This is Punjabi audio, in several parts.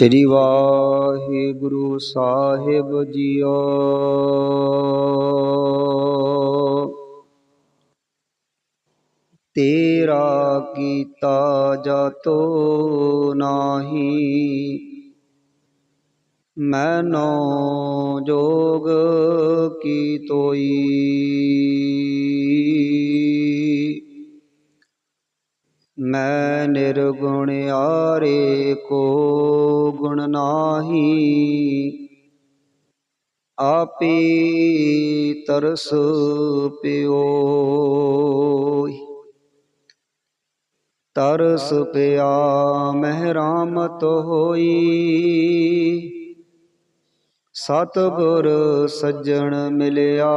ਸ੍ਰੀ ਵਾਹਿਗੁਰੂ ਸਾਹਿਬ ਜੀਓ। ਤੇਰਾ ਕੀਤਾ ਜਾਤੋ ਨਾਹੀ, ਮੈਨੋ ਜੋਗ ਕੀ ਤੋਈ। ਮੈਂ ਨਿਰਗੁਣ ਆਰੇ ਕੋ ਗੁਣ ਨਾਹੀ। ਆਪੇ ਤਰਸ ਪਿਓ ਤਰਸ ਪਿਆ ਮਹਿਰਾਮਤ ਹੋਈ। ਸਤਿਗੁਰ ਸੱਜਣ ਮਿਲਿਆ।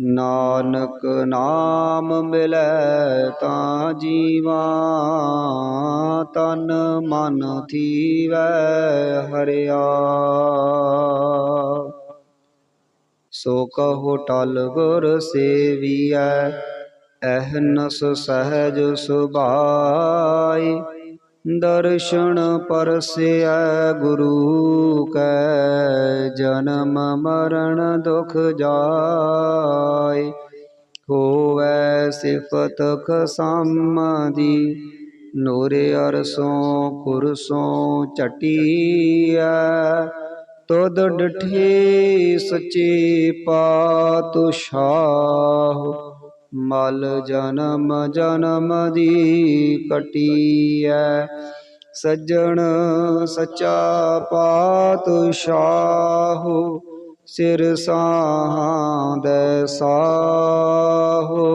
ਨਾਨਕ ਨਾਮ ਮਿਲੈ ਤਾਂ ਜੀਵਾਂ। ਤਨ ਮਨ ਥੀਵੈ ਹਰਿਆ। ਸੋ ਕਹੋ ਟਲ ਗੁਰ ਸੇਵੀਐ ਅਹਨਸ ਸਹਿਜ ਸੁਭਾਈ। ਦਰਸ਼ਨ ਪਰਸਿਐ ਗੁਰੂ ਕੈ, ਜਨਮ ਮਰਨ ਦੁਖ ਜਾਏ ਹੋਵੈ ਸਿਫਤ ਖਸਮਦੀ ਨੂਰੇ ਅਰਸੋਂ ਖੁਰਸੋਂ ਚਟੀਐ ਤੁਧ ਡਠੇ ਸੱਚੇ ਪਾਤਸ਼ਾਹ, ਮਲ ਜਨਮ ਜਨਮ ਦੀ ਕਟੀਐ, ਸੱਜਣ ਸੱਚਾ ਪਾਤਸ਼ਾਹ, ਸਿਰ ਸਾਹਾਂ ਸਾਹੋ।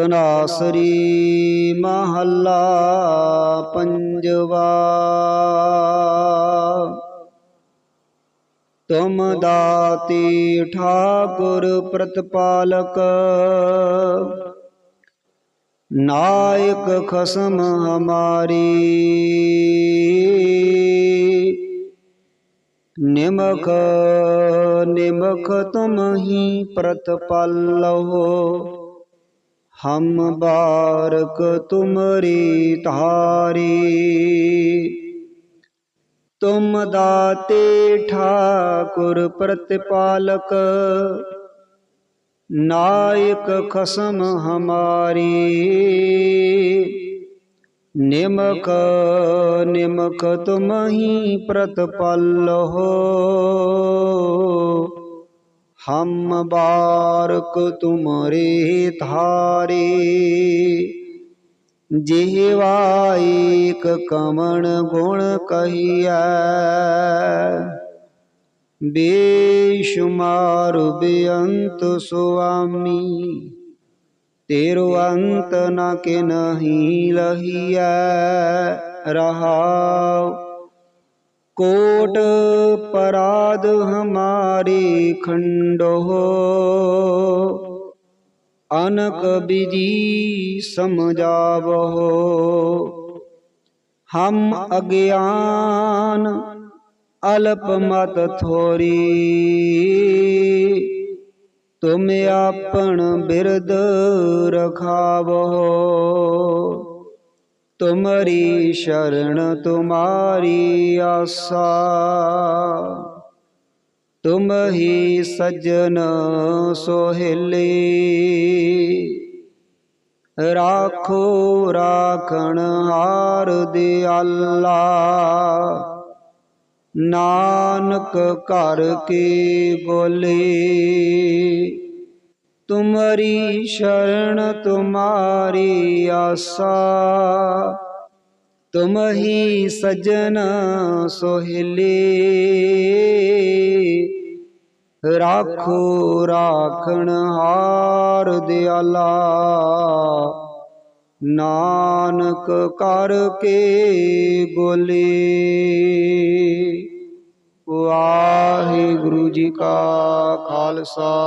ਤਨਾਸਰੀ ਮਹੱਲਾ ਪੰਜਵਾ। ਤੁਮ ਦਾਤੀ ਠਾਕੁਰ ਪ੍ਰਤਪਾਲਕ, ਨਾਇਕ ਖਸਮ ਹਮਾਰੀ। ਨਿਮਖ ਨਿਮਖ ਤੁਮ ਹੀ ਪ੍ਰਤਪਾਲੋ ਹਮ ਬਾਰਕ ਤੁਮਰੀ ਧਾਰੀ। ਤੁਮ ਦਾਤੇ ਠਾਕੁਰ ਪ੍ਰਤਪਾਲਕ, ਨਾਇਕ ਖਸਮ ਹਮਾਰੀ। ਨਿਮਕ ਨਿਮਕ ਤੁਮ ਹੀ ਪ੍ਰਤਪਲ ਹੋ ਹਮ ਬਾਰਕ ਤੁਮਰੇ ਧਾਰੇ। ਜਿਹਵਾ ਏਕ ਕਮਣ ਗੁਣ ਕਹੀਐ। ਬੇਸ਼ੁਮਾਰ ਬੇਅੰਤ ਸੁਆਮੀ। ਤੇਰੋ ਅੰਤ ਨ ਕਿ ਨਹੀਂ ਲਹੀਐ। ਰਹਾਉ ਕੋਟ ਪਰਾਧ ਹਮਾਰੇ ਖੰਡੋ ਅਨਕ ਬਿਜ਼ੀ ਸਮਝਾਵੋ ਹਮ ਅਗਿਆਨ ਅਲਪ ਮਤ ਥੋਰੀ ਤੁਮ ਆਪਣ ਬਿਰਦ ਰਖਾਵੋ ਤੁਮਰੀ ਸ਼ਰਨ ਤੁਮਾਰੀ ਆਸਾ। ਤੁਮ ਹੀ ਸਜਨ ਸੋਹਿਲੇ ਰਾਖੋ ਰਾਖਣ ਹਾਰ ਦਿਆਲਾ। ਨਾਨਕ ਘਰ ਕੀ ਬੋਲੇ। ਤੁਮਰੀ ਸ਼ਰਨ ਤੁਮਾਰੀ ਆਸਾ। ਤੁਮ ਹੀ ਸਜਨ ਸੋਹਿਲੇ। ਰਾਖੋ ਰਾਖਣ ਹਾਰ ਦਿਆਲਾ। ਨਾਨਕ ਕਰਕੇ ਬੋਲੇ। ਵਾਹਿਗੁਰੂ ਜੀ ਕਾ ਖਾਲਸਾ।